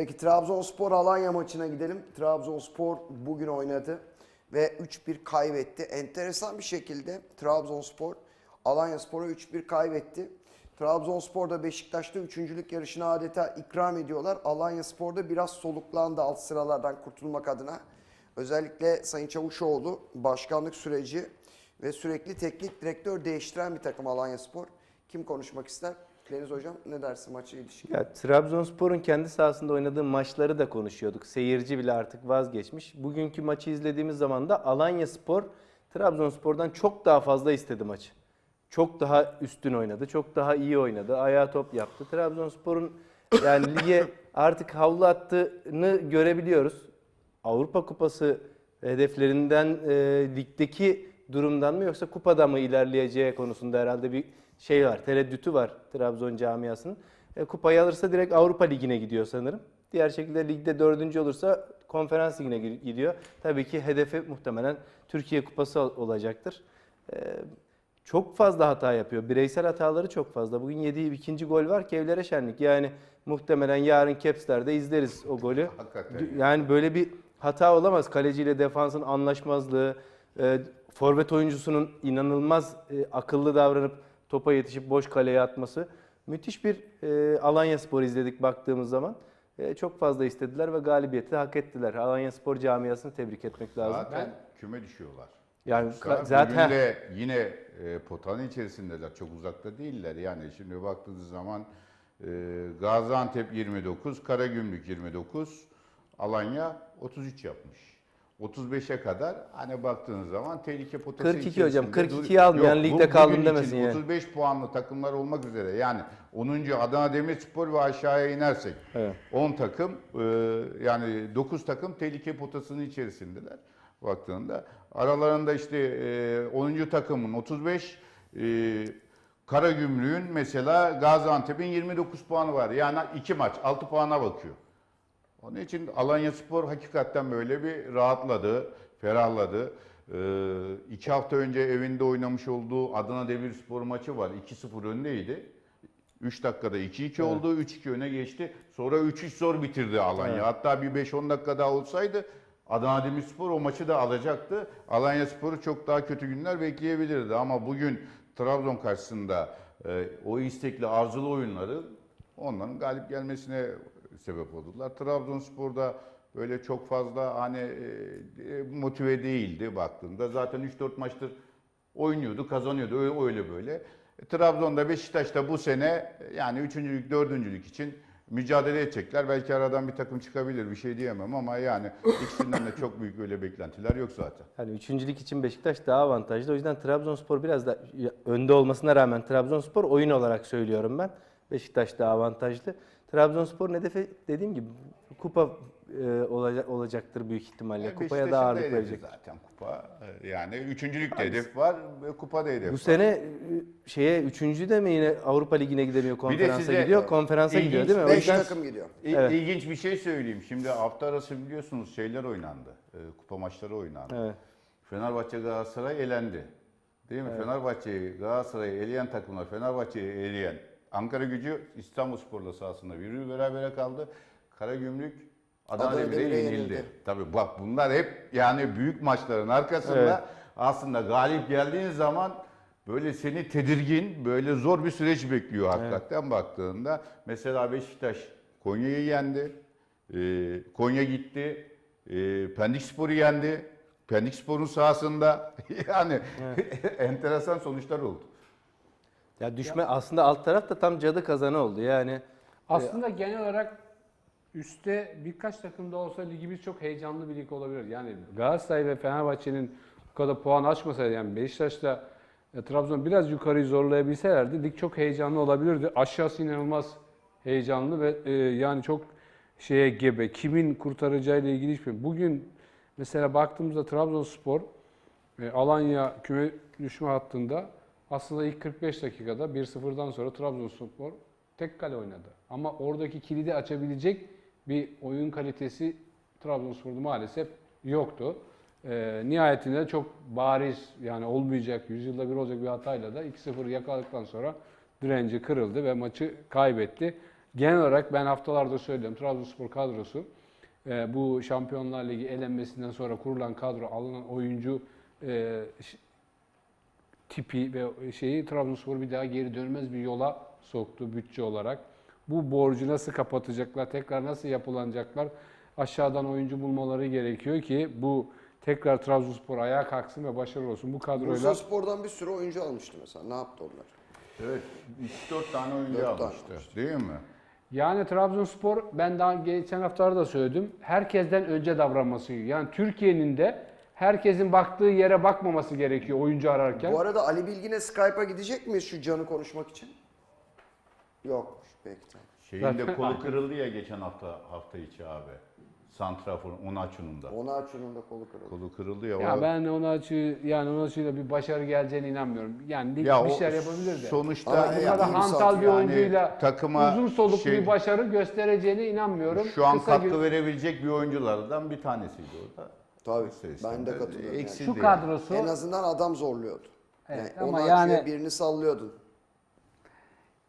Peki Trabzonspor Alanya maçına gidelim. Trabzonspor bugün oynadı ve 3-1 kaybetti. Enteresan bir şekilde Trabzonspor Alanyaspor'a 3-1 kaybetti. Trabzonspor'da Beşiktaş'ta üçüncülük yarışını adeta ikram ediyorlar. Alanyaspor'da biraz soluklandı alt sıralardan kurtulmak adına. Özellikle Sayın Çavuşoğlu başkanlık süreci ve sürekli teknik direktör değiştiren bir takım Alanyaspor. Kim konuşmak ister? Deniz Hocam ne dersin maça ilişkin? Ya Trabzonspor'un kendi sahasında oynadığı maçları da konuşuyorduk. Seyirci bile artık vazgeçmiş. Bugünkü maçı izlediğimiz zaman da Alanya Spor Trabzonspor'dan çok daha fazla istedi maçı. Çok daha üstün oynadı, çok daha iyi oynadı, ayağa top yaptı. Trabzonspor'un yani lige artık havlu attığını görebiliyoruz. Avrupa Kupası hedeflerinden e, ligdeki durumdan mı yoksa kupada mı ilerleyeceği konusunda herhalde bir şey var, tereddütü var Trabzon camiasının. E, kupayı alırsa direkt Avrupa Ligi'ne gidiyor sanırım. Diğer şekilde ligde dördüncü olursa konferans ligine gi- gidiyor. Tabii ki hedefi muhtemelen Türkiye Kupası ol- olacaktır. E, çok fazla hata yapıyor. Bireysel hataları çok fazla. Bugün yediği ikinci gol var ki evlere şenlik. Yani muhtemelen yarın Caps'lerde izleriz o golü. Hakikaten. Yani böyle bir hata olamaz. Kaleciyle defansın anlaşmazlığı, e, forvet oyuncusunun inanılmaz e, akıllı davranıp topa yetişip boş kaleye atması. Müthiş bir e, Alanya Spor izledik baktığımız zaman. E, çok fazla istediler ve galibiyeti hak ettiler. Alanya Spor camiasını tebrik etmek lazım. Zaten küme düşüyorlar. Yani zaten de yine e, potanın içerisindeler. Çok uzakta değiller. Yani şimdi baktığınız zaman e, Gaziantep 29, Karagümrük 29, Alanya 33 yapmış. 35'e kadar hani baktığınız zaman tehlike potası 42 hocam, içerisinde 42'yi dur- almayan Yok, ligde kaldım demesin yani. 35 puanlı takımlar olmak üzere yani 10. Adana Demirspor ve aşağıya inersek Evet. 10 takım e, yani 9 takım tehlike potasının içerisindeler baktığında. Aralarında işte e, 10. takımın 35 e, Karagümrük'ün mesela Gaziantep'in 29 puanı var. Yani 2 maç 6 puana bakıyor. Onun için Alanya Spor hakikaten böyle bir rahatladı, ferahladı. Ee, iki hafta önce evinde oynamış olduğu Adana Demirspor maçı var. 2-0 öndeydi. 3 dakikada 2-2 oldu, 3-2 öne geçti. Sonra 3-3 zor bitirdi Alanya. Evet. Hatta bir 5-10 dakika daha olsaydı Adana Demirspor o maçı da alacaktı. Alanya Spor'u çok daha kötü günler bekleyebilirdi. Ama bugün Trabzon karşısında e, o istekli arzulu oyunları onların galip gelmesine sebep oldular. Trabzonspor'da böyle çok fazla hani e, motive değildi baktığında. Zaten 3-4 maçtır oynuyordu, kazanıyordu öyle, öyle böyle. E, Trabzon'da Beşiktaş'ta bu sene e, yani üçüncülük, dördüncülük için mücadele edecekler. Belki aradan bir takım çıkabilir bir şey diyemem ama yani ikisinden de çok büyük öyle beklentiler yok zaten. Hani üçüncülük için Beşiktaş daha avantajlı. O yüzden Trabzonspor biraz da önde olmasına rağmen Trabzonspor oyun olarak söylüyorum ben. Beşiktaş daha avantajlı. Trabzonspor'un hedefi dediğim gibi kupa e, olacak, olacaktır büyük ihtimalle. E, Kupaya da ağırlık verecek. Zaten kupa. E, Yani üçüncülükte hedef var ve kupada hedef Bu var. sene e, şeye üçüncü de mi yine Avrupa Ligi'ne gidemiyor konferansa size gidiyor. Konferansa ilginç gidiyor değil mi? O 5 yüzden takım gidiyor. Evet. İlginç bir şey söyleyeyim. Şimdi hafta arası biliyorsunuz şeyler oynandı. E, kupa maçları oynandı. Evet. Fenerbahçe Galatasaray elendi. Değil mi? Fenerbahçe'yi Galatasaray'ı eleyen takımlar Fenerbahçe'yi eleyen Ankara Gücü İstanbulspor'la sahasında bir berabere kaldı. Karagümrük Adana, Adana Demir'e yenildi. yenildi. Tabii bak bunlar hep yani büyük maçların arkasında Evet. aslında galip geldiğin zaman böyle seni tedirgin, böyle zor bir süreç bekliyor hakikaten baktığında. Mesela Beşiktaş Konya'yı yendi. Ee, Konya gitti. Ee, Pendik Spor'u yendi. Pendik Spor'un sahasında yani enteresan sonuçlar oldu. Ya düşme aslında alt taraf da tam cadı kazanı oldu. Yani Aslında genel olarak üstte birkaç takımda olsa ligimiz çok heyecanlı bir lig olabilir. Yani Galatasaray ve Fenerbahçe'nin bu kadar puan açmasaydı yani Beşiktaş'la e, Trabzon biraz yukarıyı zorlayabilselerdi lig çok heyecanlı olabilirdi. Aşağısı inanılmaz heyecanlı ve e, yani çok şeye gebe. Kimin kurtaracağıyla ilgili hiçbir. Bugün mesela baktığımızda Trabzonspor e, Alanya küme düşme hattında aslında ilk 45 dakikada 1-0'dan sonra Trabzonspor tek kale oynadı. Ama oradaki kilidi açabilecek bir oyun kalitesi Trabzonspor'da maalesef yoktu. E, nihayetinde çok bariz yani olmayacak, yüzyılda bir olacak bir hatayla da 2-0 yakaladıktan sonra direnci kırıldı ve maçı kaybetti. genel olarak ben haftalarda söylüyorum Trabzonspor kadrosu e, bu Şampiyonlar Ligi elenmesinden sonra kurulan kadro alınan oyuncu e, tipi ve şeyi Trabzonspor bir daha geri dönmez bir yola soktu bütçe olarak. Bu borcu nasıl kapatacaklar, tekrar nasıl yapılanacaklar? Aşağıdan oyuncu bulmaları gerekiyor ki bu tekrar Trabzonspor ayağa kalksın ve başarılı olsun. Bu kadroyla Bursa Spor'dan bir sürü oyuncu almıştı mesela. Ne yaptı onlar? Evet 3-4 tane oyuncu Dört tane almıştı. almıştı. Değil mi? Yani Trabzonspor ben daha geçen haftalarda da söyledim. Herkesten önce davranması. Yani Türkiye'nin de herkesin baktığı yere bakmaması gerekiyor oyuncu ararken. Bu arada Ali Bilgin'e Skype'a gidecek miyiz şu canı konuşmak için? Yokmuş. Peki tamam. Şeyin de kolu kırıldı ya geçen hafta hafta içi abi. Santrafor Onaçu'nun da. Ona açının da kolu kırıldı. Kolu kırıldı ya. Ya o- ben ona açı yani ona açıyla bir başarı geleceğine inanmıyorum. Yani lig Ya bir şeyler yapabilir de. Sonuçta Ama bu ya, kadar hantal bir yani oyuncuyla takıma uzun soluklu şey- bir başarı göstereceğine inanmıyorum. şu an Kısa katkı gün- verebilecek bir oyunculardan bir tanesiydi o da. Tabii. İster Ben de katılıyorum. yani. eksildi Şu kadrosu En azından adam zorluyordu. Evet, yani ama ona yani- açıya birini sallıyordun.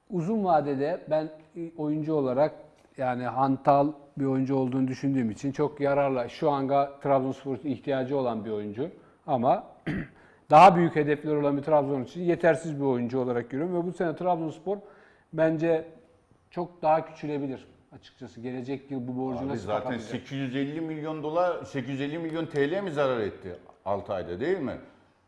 uzun vadede ben oyuncu olarak yani hantal bir oyuncu olduğunu düşündüğüm için çok yararlı. Şu anga Trabzonspor'un ihtiyacı olan bir oyuncu ama daha büyük hedefler olan bir Trabzon için yetersiz bir oyuncu olarak görüyorum ve bu sene Trabzonspor bence çok daha küçülebilir açıkçası. Gelecek yıl bu borcu Abi nasıl zaten kapatacak? 850 milyon dolar, 850 milyon TL mi zarar etti 6 ayda değil mi?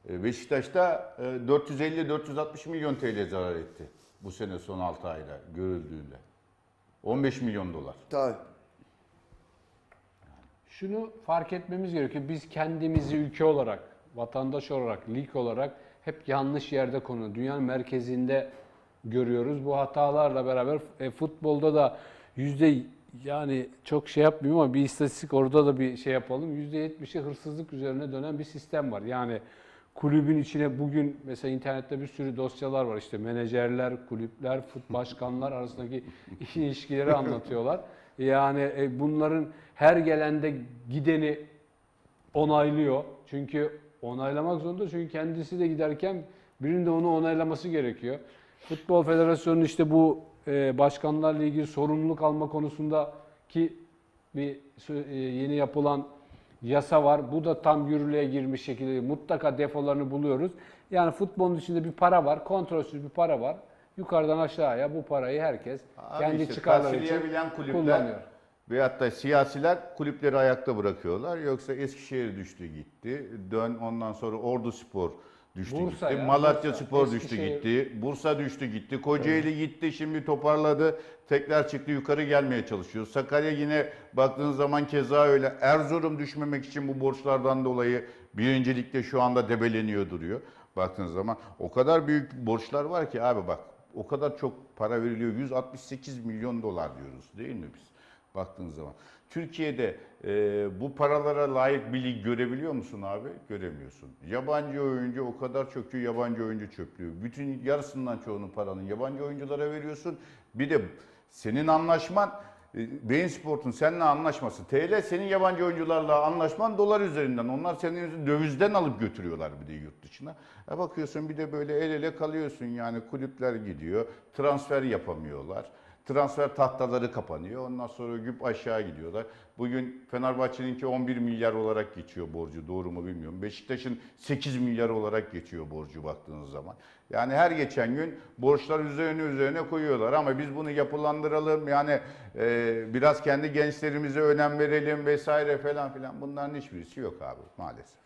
E, Beşiktaş'ta 450-460 milyon TL zarar etti bu sene son 6 ayda görüldüğünde. 15 milyon dolar. Tabii. Şunu fark etmemiz gerekiyor. Biz kendimizi ülke olarak, vatandaş olarak, lig olarak hep yanlış yerde konu. Dünyanın merkezinde görüyoruz. Bu hatalarla beraber e, futbolda da yüzde yani çok şey yapmıyorum ama bir istatistik orada da bir şey yapalım. Yüzde yetmişi hırsızlık üzerine dönen bir sistem var. Yani kulübün içine bugün mesela internette bir sürü dosyalar var. İşte menajerler, kulüpler, fut başkanlar arasındaki ilişkileri anlatıyorlar. Yani e, bunların her gelende gideni onaylıyor. Çünkü onaylamak zorunda çünkü kendisi de giderken birinin de onu onaylaması gerekiyor. Futbol Federasyonu'nun işte bu e, başkanlarla ilgili sorumluluk alma konusunda ki bir e, yeni yapılan yasa var. Bu da tam yürürlüğe girmiş şekilde mutlaka defolarını buluyoruz. Yani futbolun içinde bir para var, kontrolsüz bir para var. Yukarıdan aşağıya bu parayı herkes Abi kendi işte çıkarları için kulüpler kullanıyor. Veyahut da siyasiler kulüpleri ayakta bırakıyorlar. Yoksa Eskişehir düştü gitti. Dön ondan sonra Ordu Spor düştü Bursa gitti. ya, Malatya Bursa, Spor düştü Eskişehir. gitti. Bursa düştü gitti. Kocaeli gitti şimdi toparladı. Tekrar çıktı yukarı gelmeye çalışıyor. Sakarya yine baktığınız zaman keza öyle. Erzurum düşmemek için bu borçlardan dolayı birincilikte şu anda debeleniyor duruyor. Baktığınız zaman o kadar büyük borçlar var ki abi bak o kadar çok para veriliyor. 168 milyon dolar diyoruz değil mi biz? Baktığınız zaman. Türkiye'de e, bu paralara layık bir lig görebiliyor musun abi? Göremiyorsun. Yabancı oyuncu o kadar çöküyor yabancı oyuncu çöplüğü. Bütün yarısından çoğunun paranın yabancı oyunculara veriyorsun. Bir de senin anlaşman e, Beyin Sport'un seninle anlaşması. TL senin yabancı oyuncularla anlaşman dolar üzerinden. Onlar senin dövizden alıp götürüyorlar bir de yurt dışına. E bakıyorsun bir de böyle el ele kalıyorsun yani kulüpler gidiyor. Transfer yapamıyorlar. Transfer tahtaları kapanıyor. Ondan sonra güp aşağı gidiyorlar. Bugün Fenerbahçe'ninki 11 milyar olarak geçiyor borcu. Doğru mu bilmiyorum. Beşiktaş'ın 8 milyar olarak geçiyor borcu baktığınız zaman. Yani her geçen gün borçlar üzerine üzerine koyuyorlar. Ama biz bunu yapılandıralım. Yani e, biraz kendi gençlerimize önem verelim vesaire falan filan. Bunların hiçbirisi yok abi maalesef.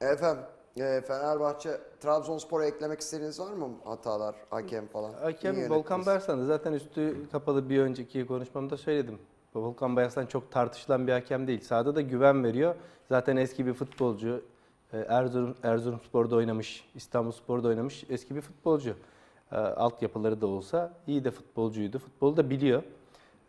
Efendim e, Fenerbahçe Trabzonspor'a eklemek istediğiniz var mı? Hatalar, hakem falan. Hakem. Volkan Bayarsan da zaten üstü kapalı bir önceki konuşmamda söyledim. Volkan Bayarsan çok tartışılan bir hakem değil. Sahada da güven veriyor. Zaten eski bir futbolcu. Ee, Erzurum Erzurumspor'da oynamış, İstanbulspor'da oynamış eski bir futbolcu. Ee, Altyapıları da olsa iyi de futbolcuydu. Futbolu da biliyor.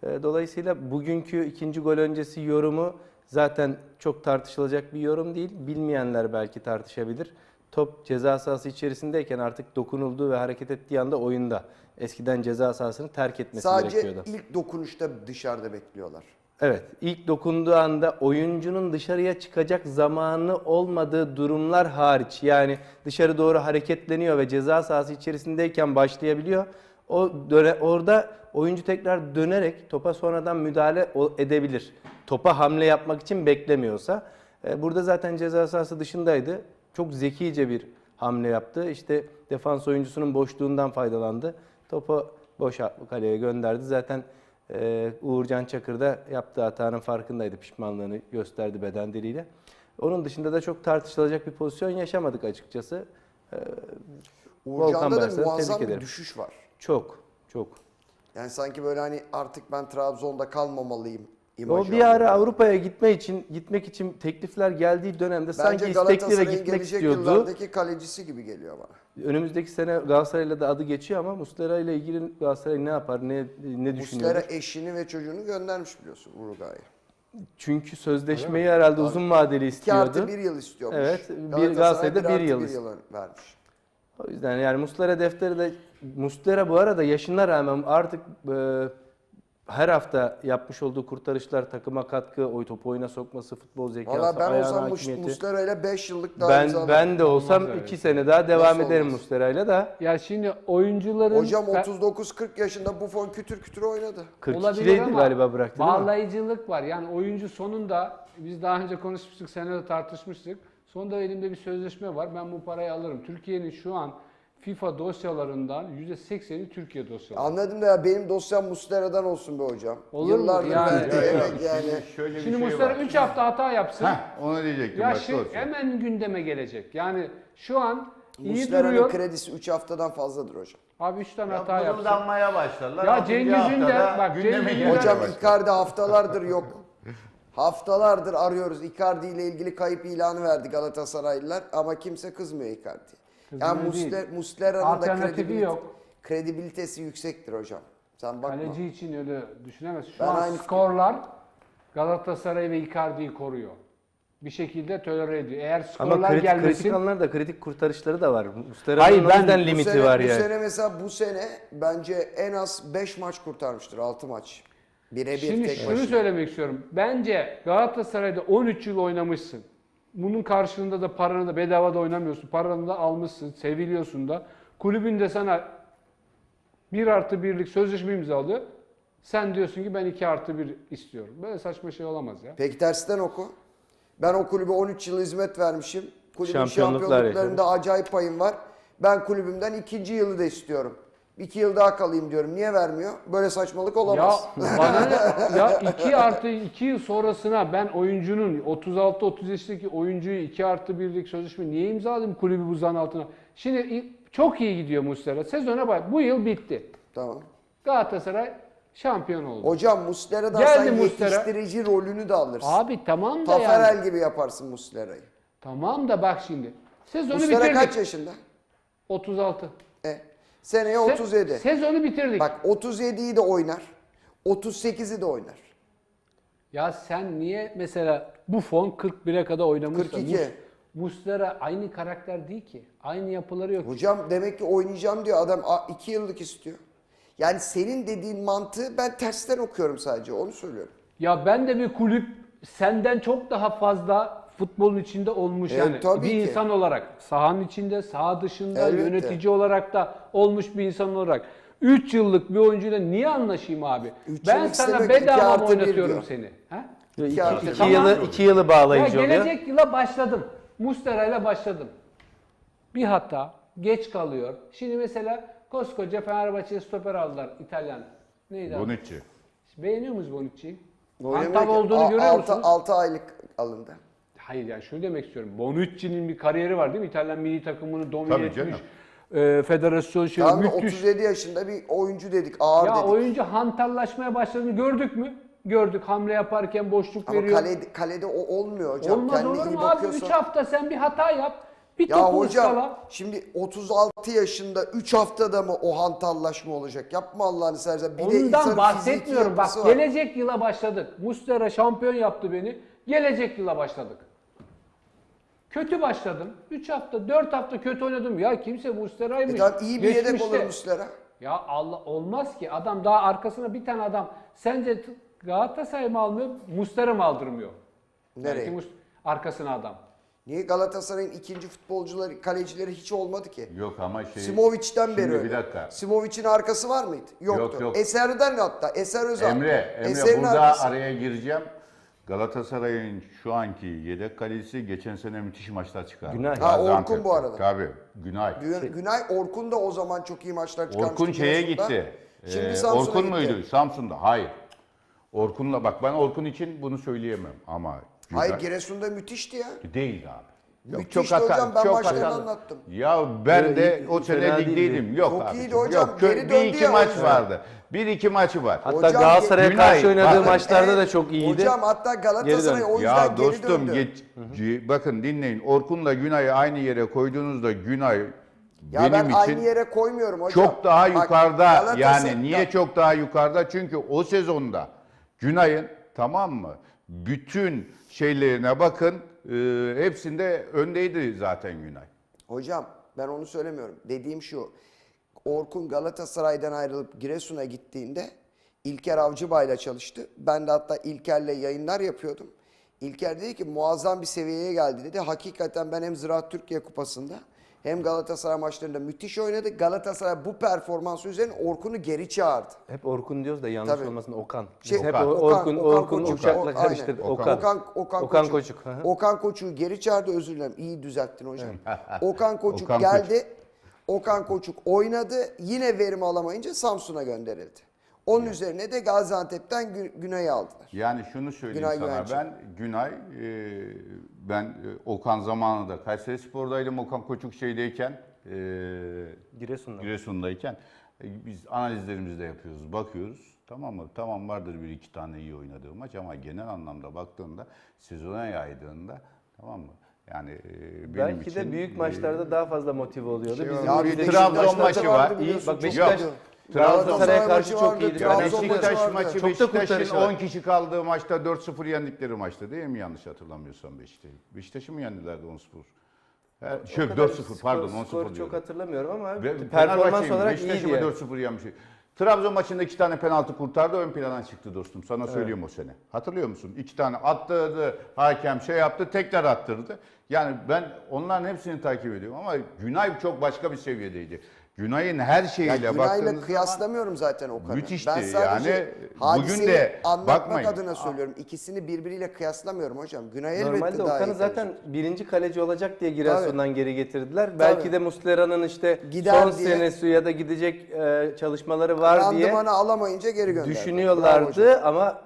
Ee, Dolayısıyla bugünkü ikinci gol öncesi yorumu zaten çok tartışılacak bir yorum değil. Bilmeyenler belki tartışabilir. Top ceza sahası içerisindeyken artık dokunulduğu ve hareket ettiği anda oyunda. Eskiden ceza sahasını terk etmesi Sadece gerekiyordu. ilk dokunuşta dışarıda bekliyorlar. Evet, ilk dokunduğu anda oyuncunun dışarıya çıkacak zamanı olmadığı durumlar hariç yani dışarı doğru hareketleniyor ve ceza sahası içerisindeyken başlayabiliyor. O döne, orada oyuncu tekrar dönerek topa sonradan müdahale edebilir. Topa hamle yapmak için beklemiyorsa. E, burada zaten ceza sahası dışındaydı. Çok zekice bir hamle yaptı. İşte defans oyuncusunun boşluğundan faydalandı. Topu boş kaleye gönderdi. Zaten e, Uğurcan Çakır da yaptığı hatanın farkındaydı. Pişmanlığını gösterdi beden diliyle. Onun dışında da çok tartışılacak bir pozisyon yaşamadık açıkçası. Volkan Uğurcan'da da Barcel'ı muazzam bir düşüş var. Çok, çok. Yani sanki böyle hani artık ben Trabzon'da kalmamalıyım O bir ara. Avrupa'ya gitme için gitmek için teklifler geldiği dönemde Bence sanki istekli ve gitmek gelecek istiyordu. yıllardaki kalecisi gibi geliyor bana. Önümüzdeki sene Galatasaray'la da adı geçiyor ama Muslera ile ilgili Galatasaray ne yapar, ne ne düşünüyor? Muslera eşini ve çocuğunu göndermiş biliyorsun Uruguay'a. Çünkü sözleşmeyi herhalde uzun vadeli 2 istiyordu. artı 1 yıl istiyormuş. Evet, bir- Galatasaray Galatasaray'da bir bir artı yıl bir ist- yıl vermiş. O yüzden yani Muslera defteri de Muslera bu arada yaşına rağmen artık e, her hafta yapmış olduğu kurtarışlar, takıma katkı, oy topu oyuna sokması, futbol zekası, Valla ben ayağına olsam hakimiyeti. Muslera ile 5 yıllık daha Ben imzalarım. ben de olsam Olmaz öyle. iki sene daha devam Nasıl ederim olmaz? Muslera'yla da. Ya şimdi oyuncuların Hocam Ben- 39-40 yaşında Buffon kütür kütür oynadı. 42'deydi galiba bıraktı değil mi? bağlayıcılık var. Yani oyuncu sonunda biz daha önce konuşmuştuk, senede tartışmıştık. Sonunda elimde bir sözleşme var. Ben bu parayı alırım. Türkiye'nin şu an FIFA dosyalarından %80'i Türkiye dosyaları. Anladım da ya benim dosyam Muslera'dan olsun be hocam. Olur mu? Yıllardır Yani- yok. emek yani. Şöyle Şimdi şey Muslera var. 3 hafta hata yapsın. Heh, onu diyecektim. ya bak, şey doğrusu. hemen gündeme gelecek. Yani şu an iyi Muslera'nın duruyor. kredisi 3 haftadan fazladır hocam. Abi 3 tane Ya hata yapsın. mırıldanmaya başlarlar. Ya Altıncı Cengiz haftada Ünder, bak gündeme Cengiz gelmeye Ünder- Hocam başlar. Icardi haftalardır yok. Haftalardır arıyoruz. Icardi ile ilgili kayıp ilanı verdi Galatasaraylılar ama kimse kızmıyor Icardi. Yani Musler. Muslera'nın da kredibilite- yok. kredibilitesi yüksektir hocam. Sen bakma. Kaleci için öyle düşünemez. Şu Ben an aynı skorlar Galatasaray ve Icardi'yi koruyor. Bir şekilde tolere ediyor. Eğer Ama skorlar kritik, gelmesin kritik anlarda kritik kurtarışları da var. Muslera'nın ben yüzden Bu limiti sene, var bu yani. sene mesela bu sene bence en az 5 maç kurtarmıştır. 6 maç. Birebir Şimdi tek şunu başına. söylemek istiyorum. Bence Galatasaray'da 13 yıl oynamışsın. Bunun karşılığında da paranı da bedava da oynamıyorsun. Paranı da almışsın, seviliyorsun da. Kulübün de sana 1 artı birlik sözleşme imzalıyor. Sen diyorsun ki ben 2 artı 1 istiyorum. Böyle saçma şey olamaz ya. Peki tersten oku. Ben o kulübe 13 yıl hizmet vermişim. Kulübün Şampiyonluklar şampiyonluklarında acayip payım var. Ben kulübümden ikinci yılı da istiyorum. İki yıl daha kalayım diyorum. Niye vermiyor? Böyle saçmalık Ya olamaz. bana ne? Ya 2 artı 2 yıl sonrasına ben oyuncunun 36-30 yaşındaki oyuncuyu 2 artı 1'lik sözleşme niye imzaladım kulübü buzağın altına? Şimdi çok iyi gidiyor Muslera. Sezona bak bu yıl bitti. tamam. Galatasaray şampiyon oldu. Hocam Muslera'dan Geldi sen Muslera. yetiştirici rolünü de alırsın. Abi tamam da Taferel yani. gibi yaparsın Muslera'yı. Tamam da bak şimdi. Sezonu Muslera bitirdik. kaç yaşında? 36. E, seneye Se- 37. Sezonu bitirdik. Bak 37'yi de oynar. 38'i de oynar. Ya sen niye mesela bu fon 41'e kadar oynamışsa 42. Mus- Muslera aynı karakter değil ki. Aynı yapıları yok. Hocam demek ki oynayacağım diyor adam 2 yıllık istiyor. Yani senin dediğin mantığı ben tersten okuyorum sadece onu söylüyorum. Ya ben de bir kulüp senden çok daha fazla futbolun içinde olmuş Evet, yani. tabii bir ki. insan olarak sahanın içinde, saha dışında, Elbette. yönetici olarak da olmuş bir insan olarak. 3 yıllık bir oyuncuyla niye anlaşayım abi? Üç ben sana iki bedava mı bir oynatıyorum seni? Ha? İki, artı iki bir. yılı, iki yılı Ya bağlayıcı oluyor. gelecek yıla başladım. Mustera ile başladım. Bir hata, geç kalıyor. Şimdi mesela koskoca Fenerbahçe'ye stoper aldılar İtalyan. Neydi? Bonucci. Beğeniyor musunuz Bonucci'yi? Ki. olduğunu A- görüyor altı- musunuz? altı aylık alındı. Hayır yani şunu demek istiyorum. Bonucci'nin bir kariyeri var değil mi? İtalyan milli takımını domine Tabii etmiş. canım. E, federasyon şey Tamam müthiş. 37 yaşında bir oyuncu dedik. Ağır Ya dedik. oyuncu hantallaşmaya başladığını gördük mü? Gördük. Hamle yaparken boşluk Ama veriyor. kalede, kalede o olmuyor hocam. Olmaz Kendine olur iyi mu abi? 3 bakıyorsan- hafta sen bir hata yap. Bir Ya topu hocam ıskala. şimdi 36 yaşında 3 haftada mı o hantallaşma olacak? Yapma Allah'ını seversen. Bir de insanın Ondan fiziki bahsetmiyorum. Bak yapısı var. gelecek yıla başladık. Mustera şampiyon yaptı beni. Gelecek yıla başladık. Kötü başladım. 3 hafta, 4 hafta kötü oynadım. Ya kimse Mustera'ymış. E tamam, iyi bir yedek olur Muslera. Ya Allah olmaz ki. Adam daha arkasına bir tane adam. Sence Galatasaray mı almıyor, Mustera mı aldırmıyor? Nereye? Mus- arkasına adam. Niye Galatasaray'ın ikinci futbolcuları, kalecileri hiç olmadı ki? Yok ama şey... Simoviç'ten beri öyle. bir dakika. Simoviç'in arkası var mıydı? Yoktu. Yok, yok. Eser'den hatta. Eser Özal. Emre, Emre Eser'in burada arkası. araya gireceğim. Galatasaray'ın şu anki yedek kalecisi geçen sene müthiş maçlar çıkardı. Günay. Ha, Orkun Gaziantep'te. bu arada. Tabii, Günay. Gün- Günay Orkun da o zaman çok iyi maçlar çıkarmıştı. Orkun şeye gitti. Şimdi Ee, Samsun'a Orkun gitti. muydu? Samsun'da. Hayır. Orkun'la bak ben Orkun için bunu söyleyemem ama Günay Hayır Giresun'da müthişti ya. değil abi. Müthişti hocam, ben maçlarını anlattım. Ya ben Yok, de iyi- o sene ligdeydim. değildi. Yok Çok abi. iyiydi hocam, Yok, geri bir döndü iki ya maç hocam. vardı. Bir iki maçı var. Hatta Hocam, Galatasaray'a Günay, karşı oynadığı bakın, maçlarda da çok iyiydi. Hocam hatta Galatasaray döndü. o yüzden Ya geri dostum döndü. geç, ci- bakın dinleyin. Orkun'la Günay'ı aynı yere koyduğunuzda Günay ya benim ben için aynı yere koymuyorum hocam. çok daha Bak, yukarıda. Galatasaray- yani niye Ya- çok daha yukarıda? Çünkü o sezonda Günay'ın tamam mı? Bütün şeylerine bakın. E, hepsinde öndeydi zaten Günay. Hocam ben onu söylemiyorum. Dediğim şu. Orkun Galatasaray'dan ayrılıp Giresun'a gittiğinde İlker Avcıbay'la çalıştı. Ben de hatta İlker'le yayınlar yapıyordum. İlker dedi ki muazzam bir seviyeye geldi dedi. Hakikaten ben hem Ziraat Türkiye Kupası'nda hem Galatasaray maçlarında müthiş oynadı. Galatasaray bu performansı üzerine Orkun'u geri çağırdı. Hep Orkun diyoruz da yanlış Tabii. olmasın Okan. Şey, Biz hep Okan. Orkun, Okan Orkun Koçuk. uçakla karıştırdık. Okan. Okan. Okan, Okan, Okan Koçuk. Koçuk. Okan Koçuk'u geri çağırdı özür dilerim. İyi düzelttin hocam. Okan Koçuk Okan geldi. Okan Koçuk oynadı. Yine verim alamayınca Samsun'a gönderildi. Onun üzerine de Gaziantep'ten Gü- Güney'i aldılar. Yani şunu söyleyeyim Günay sana Güvenci. ben Günay e, ben e, Okan zamanında Kayseri Spor'daydım Okan Koçuk şeydeyken e, Giresun'da. Giresun'dayken e, biz analizlerimizi de yapıyoruz bakıyoruz tamam mı? Tamam vardır bir iki tane iyi oynadığı maç ama genel anlamda baktığında sezona yaydığında tamam mı? Yani e, benim Belki için de büyük e, maçlarda daha fazla motive oluyordu. şey Bizim. Ya bir Trabzon maçı var. İyi, bak Beşiktaş- iyiydi. Trabzon- Galatasaray karşı çok vardı, iyiydi. Trabzon maçı Beşiktaş maçı Çok Beşiktaş'ın var. 10 kişi kaldığı maçta 4-0 yendikleri maçta değil mi yanlış hatırlamıyorsam Beşiktaş'ı? Beşiktaş'ı mı yendilerdi 10-0? He, O Şöyle kadar 4-0 pardon skor- 10-0 skoru çok diyorum. hatırlamıyorum ama Ve performans olarak Beşiktaş'ı iyiydi. mı yani. 4-0 yenmiş. Trabzon maçında iki tane penaltı kurtardı ön plana çıktı dostum. Sana söylüyorum o sene. Hatırlıyor musun? İki tane attırdı, hakem şey yaptı, tekrar attırdı. Yani ben onların hepsini takip ediyorum ama Günay çok başka bir seviyedeydi. Günay'ın her şeyiyle Günay'la baktığınız zaman kıyaslamıyorum zaten Okan'ı. Müthişti Ben sadece yani. Bugün de anlatmak bakmayın. adına söylüyorum. İkisini birbiriyle kıyaslamıyorum hocam. Günay elbette Normalde daha iyi Okan'ı kaleci. zaten birinci kaleci olacak diye Giresun'dan geri getirdiler. Belki de Muslera'nın işte Gider son diye. senesi ya da gidecek e, çalışmaları var diye Randımanı alamayınca geri gönderdi. Düşünüyorlardı ama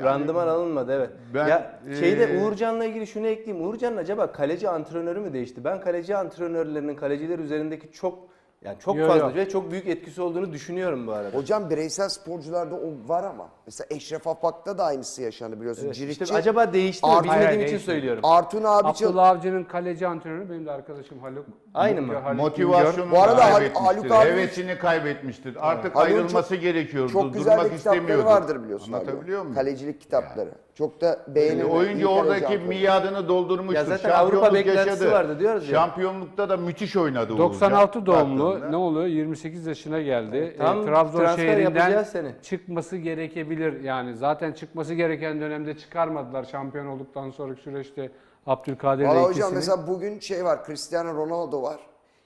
randıman alınmadı evet. ben, ya şeyde eee, Uğurcan'la ilgili şunu ekleyeyim. Uğurcan acaba kaleci antrenörü mü değişti? Ben kaleci antrenörlerinin kaleciler üzerindeki çok yani çok Yo, fazla yo. ve çok büyük etkisi olduğunu düşünüyorum bu arada. Hocam bireysel sporcularda o var ama. Mesela Eşref Afak'ta da aynısı yaşandı biliyorsun. Evet, Ciritçi. işte acaba değişti mi Art- bilmediğim için değişmedi. söylüyorum. Artun abi çal- Abdullah Avcı'nın kaleci antrenörü benim de arkadaşım Haluk. Aynı mı? Haluk Motivasyonunu Bu arada Hal- kaybetmiştir. Haluk abinin- Hevesini kaybetmiştir. Artık Haluk'un ayrılması gerekiyordu. Çok güzel Durmak de kitapları istemiyordu. vardır biliyorsun abi. Anlatabiliyor muyum? Kalecilik kitapları. Çok da Yani beğenilir. oyuncu oradaki miadını doldurmuştur. Ya zaten Avrupa beklentisi yaşadı. vardı diyoruz ya. Şampiyonlukta da müthiş oynadı Uğurcan. 96 doğumlu Baktığında. ne oluyor? 28 yaşına geldi. Tam E, Trabzon şehrinden sene. çıkması gerekebilir. Yani zaten çıkması gereken dönemde çıkarmadılar şampiyon olduktan sonraki süreçte Abdülkadir'le ikisini. hocam mesela bugün şey var. Cristiano Ronaldo var.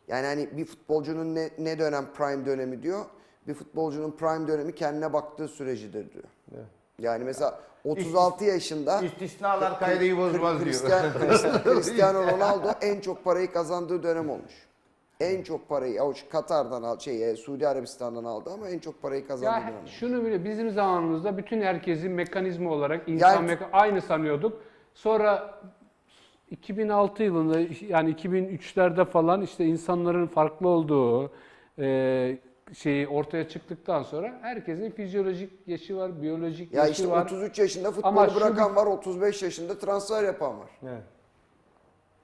Yani hani bir futbolcunun ne, ne dönem prime dönemi diyor. Bir futbolcunun prime dönemi kendine baktığı sürecidir diyor. Yani mesela 36 yaşında İstisnalar kaydeyi bozmaz diyor. Cristiano, Cristiano Ronaldo en çok parayı kazandığı dönem olmuş. En çok parayı avuç Katar'dan al, şey e, Suudi Arabistan'dan aldı ama en çok parayı kazandığı Ya dönem. şunu bile bizim zamanımızda bütün herkesi mekanizma olarak insan Yani- meka- aynı sanıyorduk. Sonra 2006 yılında yani 2003'lerde falan işte insanların farklı olduğu e, şeyi ortaya çıktıktan sonra herkesin fizyolojik yaşı var, biyolojik Ya yaşı işte var. 33 yaşında futbolu Ama şu bırakan var, 35 yaşında transfer yapan var. Evet.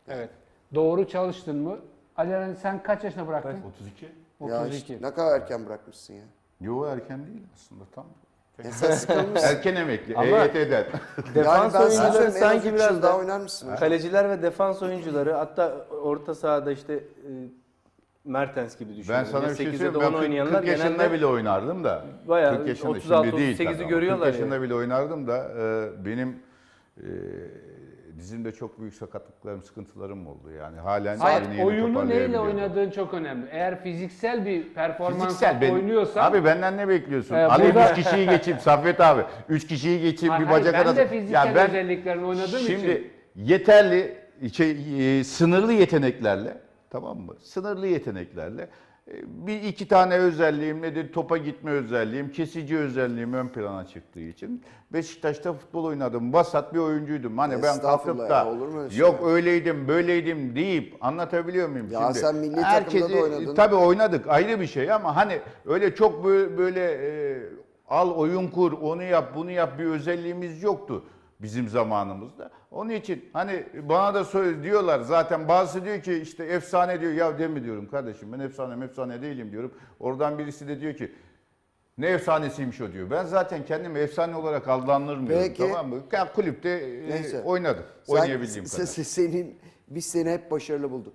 Evet. Doğru çalıştın mı? Ali Eren sen kaç yaşına bıraktın? 32. Ya 32. işte ne kadar erken bırakmışsın ya. Yo erken değil aslında tam. ya sen sıkılmışsın. Erken emekli. Ama- EYT'den. Defans ben sana oyuncuları söyleyeyim, en az sanki üç biraz daha da oynar mısın? kaleciler ve defans oyuncuları hatta orta sahada işte e, Mertens gibi düşünün. Ben sana bir şey 8 ya söyleyeyim. Ben 10 40, oynayanlar 40 yaşında genelde bile oynardım da. Bayağı 40 yaşında 36, şimdi değil 38'i tabii ama görüyorlar 40 yaşında bile oynardım da e, benim e, Bizim de çok büyük sakatlıklarım, sıkıntılarım oldu. Yani halen Hayır, yeni yeni oyunu neyle oynadığın çok önemli. Eğer fiziksel bir performans Fiziksel ben, oynuyorsan Abi benden ne bekliyorsun? Ee, Alayım burada- 3 kişiyi geçeyim Saffet abi. 3 kişiyi geçeyim Hayır, bir bacak ben arası. de fiziksel özelliklerini oynadığım şimdi için- yeterli şey, e, sınırlı yeteneklerle tamam mı? Sınırlı yeteneklerle e, bir iki tane özelliğim nedir? Topa gitme özelliğim, kesici özelliğim ön plana çıktığı için Beşiktaş'ta futbol oynadım. Vasat bir oyuncuydum. Hani ben kalkıp da ya, olur mu öyle şey yok öyleydim, böyleydim deyip anlatabiliyor muyum Ya şimdi? sen milli takımda da oynadın. Tabii oynadık ayrı bir şey ama hani öyle çok böyle, böyle e, al oyun kur, onu yap, bunu yap bir özelliğimiz yoktu bizim zamanımızda. Onun için hani bana da söyle diyorlar zaten bazısı diyor ki işte efsane diyor ya deme diyorum kardeşim ben efsane efsane değilim diyorum. Oradan birisi de diyor ki ne efsanesiymiş o diyor. Ben zaten kendimi efsane olarak adlandırmıyorum Peki. tamam mı? Ya kulüpte e, Neyse. oynadım Sen- oynayabildiğim kadar. se- Senin, biz seni hep başarılı bulduk.